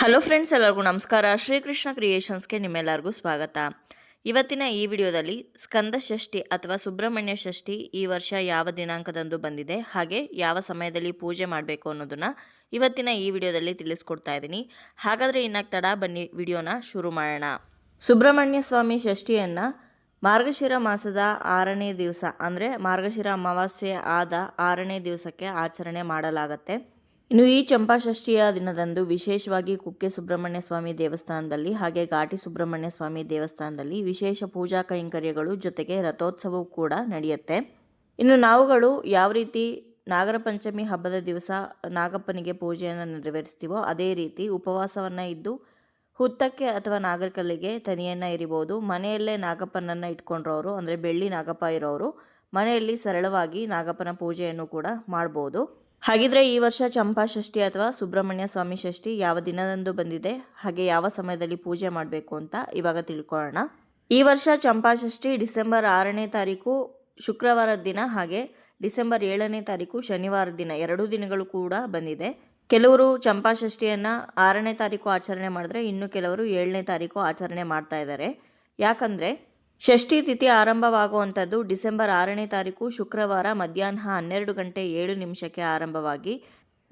Hello friends, ಎಲ್ಲರಿಗೂ ನಮಸ್ಕಾರ. ಶ್ರೀಕೃಷ್ಣ ಕ್ರಿಯೇಷನ್ಸ್ಗೆ ನಿಮ್ಮೆಲ್ಲರಿಗೂ ಸ್ವಾಗತ. ಇವತ್ತಿನ ಈ ವಿಡಿಯೋದಲ್ಲಿ ಸ್ಕಂದ ಷಷ್ಠಿ ಅಥವಾ ಸುಬ್ರಹ್ಮಣ್ಯ ಷಷ್ಠಿ ಈ ವರ್ಷ ಯಾವ ದಿನಾಂಕದಂದು ಬಂದಿದೆ, ಹಾಗೆ ಯಾವ ಸಮಯದಲ್ಲಿ ಪೂಜೆ ಮಾಡಬೇಕು ಅನ್ನೋದನ್ನು ಇವತ್ತಿನ ಈ ವಿಡಿಯೋದಲ್ಲಿ ತಿಳಿಸ್ಕೊಡ್ತಾ ಇದ್ದೀನಿ. ಹಾಗಾದರೆ ಇನ್ನ ತಡ ಬನ್ನಿ, ವಿಡಿಯೋನ ಶುರು ಮಾಡೋಣ. ಸುಬ್ರಹ್ಮಣ್ಯ ಸ್ವಾಮಿ ಷಷ್ಠಿಯನ್ನು ಮಾರ್ಗಶಿರ ಮಾಸದ ಆರನೇ ದಿವಸ, ಅಂದರೆ ಮಾರ್ಗಶಿರ ಅಮಾವಾಸ್ಯೆ ಆದ ಆರನೇ ದಿವಸಕ್ಕೆ ಆಚರಣೆ ಮಾಡಲಾಗತ್ತೆ. ಇನ್ನು ಈ ಚಂಪಾಷಷ್ಠಿಯ ದಿನದಂದು ವಿಶೇಷವಾಗಿ ಕುಕ್ಕೆ ಸುಬ್ರಹ್ಮಣ್ಯ ಸ್ವಾಮಿ ದೇವಸ್ಥಾನದಲ್ಲಿ ಹಾಗೆ ಘಾಟಿ ಸುಬ್ರಹ್ಮಣ್ಯ ಸ್ವಾಮಿ ದೇವಸ್ಥಾನದಲ್ಲಿ ವಿಶೇಷ ಪೂಜಾ ಕೈಂಕರ್ಯಗಳು ಜೊತೆಗೆ ರಥೋತ್ಸವವು ಕೂಡ ನಡೆಯುತ್ತೆ. ಇನ್ನು ನಾವುಗಳು ಯಾವ ರೀತಿ ನಾಗರ ಪಂಚಮಿ ಹಬ್ಬದ ದಿವಸ ನಾಗಪ್ಪನಿಗೆ ಪೂಜೆಯನ್ನು ನೆರವೇರಿಸ್ತೀವೋ ಅದೇ ರೀತಿ ಉಪವಾಸವನ್ನು ಇದ್ದು ಹುತ್ತಕ್ಕೆ ಅಥವಾ ನಾಗರಕಲ್ಲಿಗೆ ತನಿಯನ್ನು ಇರಿಬೋದು. ಮನೆಯಲ್ಲೇ ನಾಗಪ್ಪನನ್ನು ಇಟ್ಕೊಂಡ್ರವರು, ಅಂದರೆ ಬೆಳ್ಳಿ ನಾಗಪ್ಪ ಇರೋರು ಮನೆಯಲ್ಲಿ ಸರಳವಾಗಿ ನಾಗಪ್ಪನ ಪೂಜೆಯನ್ನು ಕೂಡ ಮಾಡ್ಬೋದು. ಹಾಗಿದ್ರೆ ಈ ವರ್ಷ ಚಂಪಾ ಷಷ್ಠಿ ಅಥವಾ ಸುಬ್ರಹ್ಮಣ್ಯ ಸ್ವಾಮಿ ಷಷ್ಠಿ ಯಾವ ದಿನದಂದು ಬಂದಿದೆ? ಹಾಗೆ ಯಾವ ಸಮಯದಲ್ಲಿ ಪೂಜೆ ಮಾಡಬೇಕು ಅಂತ ಇವಾಗ ತಿಳ್ಕೊಳ್ಳೋಣ. ಈ ವರ್ಷ ಚಂಪಾ ಷಷ್ಠಿ ಡಿಸೆಂಬರ್ ಆರನೇ ತಾರೀಕು ಶುಕ್ರವಾರದ ದಿನ ಹಾಗೆ ಡಿಸೆಂಬರ್ ಏಳನೇ ತಾರೀಕು ಶನಿವಾರದ ದಿನ ಎರಡೂ ದಿನಗಳು ಕೂಡ ಬಂದಿದೆ. ಕೆಲವರು ಚಂಪಾ ಷಷ್ಠಿಯನ್ನು ಆರನೇ ತಾರೀಕು ಆಚರಣೆ ಮಾಡಿದ್ರೆ ಇನ್ನು ಕೆಲವರು ಏಳನೇ ತಾರೀಕು ಆಚರಣೆ ಮಾಡ್ತಾ ಇದ್ದಾರೆ. ಯಾಕಂದರೆ ಷಷ್ಠಿ ತಿಥಿ ಆರಂಭವಾಗುವಂಥದ್ದು ಡಿಸೆಂಬರ್ ಆರನೇ ತಾರೀಕು ಶುಕ್ರವಾರ ಮಧ್ಯಾಹ್ನ ಹನ್ನೆರಡು ಗಂಟೆ ಏಳು ನಿಮಿಷಕ್ಕೆ ಆರಂಭವಾಗಿ.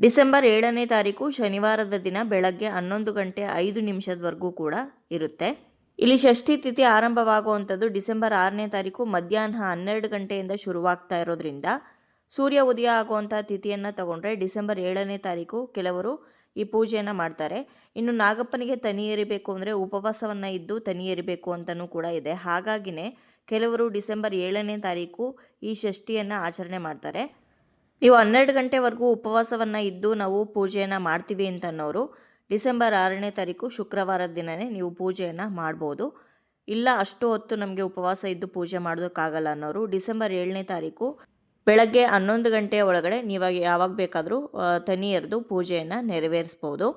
ಡಿಸೆಂಬರ್ ಏಳನೇ ತಾರೀಕು ಶನಿವಾರದ ದಿನ ಬೆಳಗ್ಗೆ ಹನ್ನೊಂದು ಗಂಟೆ ಐದು ನಿಮಿಷದವರೆಗೂ ಕೂಡ ಇರುತ್ತೆ. ಇಲ್ಲಿ ಷಷ್ಠಿ ತಿಥಿ ಆರಂಭವಾಗುವಂಥದ್ದು ಡಿಸೆಂಬರ್ ಆರನೇ ತಾರೀಕು ಮಧ್ಯಾಹ್ನ ಹನ್ನೆರಡು ಗಂಟೆಯಿಂದ ಶುರುವಾಗ್ತಾ ಇರೋದ್ರಿಂದ ಸೂರ್ಯ ಉದಯ ಆಗುವಂಥ ತಿಥಿಯನ್ನು ತಗೊಂಡ್ರೆ ಡಿಸೆಂಬರ್ ಏಳನೇ ತಾರೀಕು ಕೆಲವರು ಈ ಪೂಜೆಯನ್ನು ಮಾಡ್ತಾರೆ. ಇನ್ನು ನಾಗಪ್ಪನಿಗೆ ತನಿ ಎರಿಬೇಕು ಅಂದರೆ ಉಪವಾಸವನ್ನು ಇದ್ದು ತನಿ ಎರಿಬೇಕು ಅಂತಲೂ ಕೂಡ ಇದೆ. ಹಾಗಾಗಿನೇ ಕೆಲವರು ಡಿಸೆಂಬರ್ ಏಳನೇ ತಾರೀಕು ಈ ಷಷ್ಠಿಯನ್ನು ಆಚರಣೆ ಮಾಡ್ತಾರೆ. ನೀವು ಹನ್ನೆರಡು ಗಂಟೆವರೆಗೂ ಉಪವಾಸವನ್ನು ಇದ್ದು ನಾವು ಪೂಜೆಯನ್ನು ಮಾಡ್ತೀವಿ ಅಂತನ್ನೋರು ಡಿಸೆಂಬರ್ ಆರನೇ ತಾರೀಕು ಶುಕ್ರವಾರದ ದಿನವೇ ನೀವು ಪೂಜೆಯನ್ನು ಮಾಡ್ಬೋದು. ಇಲ್ಲ ಅಷ್ಟು ಹೊತ್ತು ನಮಗೆ ಉಪವಾಸ ಇದ್ದು ಪೂಜೆ ಮಾಡೋದಕ್ಕಾಗಲ್ಲ ಅನ್ನೋರು ಡಿಸೆಂಬರ್ ಏಳನೇ ತಾರೀಕು ಬೆಳಗ್ಗೆ ಹನ್ನೊಂದು ಗಂಟೆಯ ಒಳಗಡೆ ನೀವಾಗ ಯಾವಾಗ ಬೇಕಾದರೂ ತನಿಯರ್ದು ಪೂಜೆಯನ್ನು ನೆರವೇರಿಸ್ಬೋದು.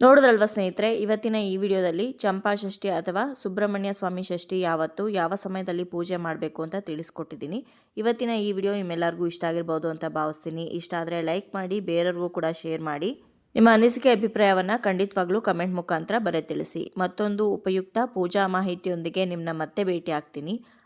ನೋಡಿದ್ರಲ್ವ ಸ್ನೇಹಿತರೆ, ಇವತ್ತಿನ ಈ ವಿಡಿಯೋದಲ್ಲಿ ಚಂಪಾ ಷಷ್ಠಿ ಅಥವಾ ಸುಬ್ರಹ್ಮಣ್ಯ ಸ್ವಾಮಿ ಷಷ್ಠಿ ಯಾವತ್ತು, ಯಾವ ಸಮಯದಲ್ಲಿ ಪೂಜೆ ಮಾಡಬೇಕು ಅಂತ ತಿಳಿಸ್ಕೊಟ್ಟಿದ್ದೀನಿ. ಇವತ್ತಿನ ಈ ವಿಡಿಯೋ ನಿಮ್ಮೆಲ್ಲರಿಗೂ ಇಷ್ಟ ಆಗಿರ್ಬೋದು ಅಂತ ಭಾವಿಸ್ತೀನಿ. ಇಷ್ಟ ಆದರೆ ಲೈಕ್ ಮಾಡಿ, ಬೇರೆಯವ್ರಿಗೂ ಕೂಡ ಶೇರ್ ಮಾಡಿ. ನಿಮ್ಮ ಅನಿಸಿಕೆ ಅಭಿಪ್ರಾಯವನ್ನು ಖಂಡಿತವಾಗ್ಲೂ ಕಮೆಂಟ್ ಮುಖಾಂತರ ಬರೆ ತಿಳಿಸಿ ಮತ್ತೊಂದು ಉಪಯುಕ್ತ ಪೂಜಾ ಮಾಹಿತಿಯೊಂದಿಗೆ ನಿಮ್ಮನ್ನ ಮತ್ತೆ ಭೇಟಿ ಆಗ್ತೀನಿ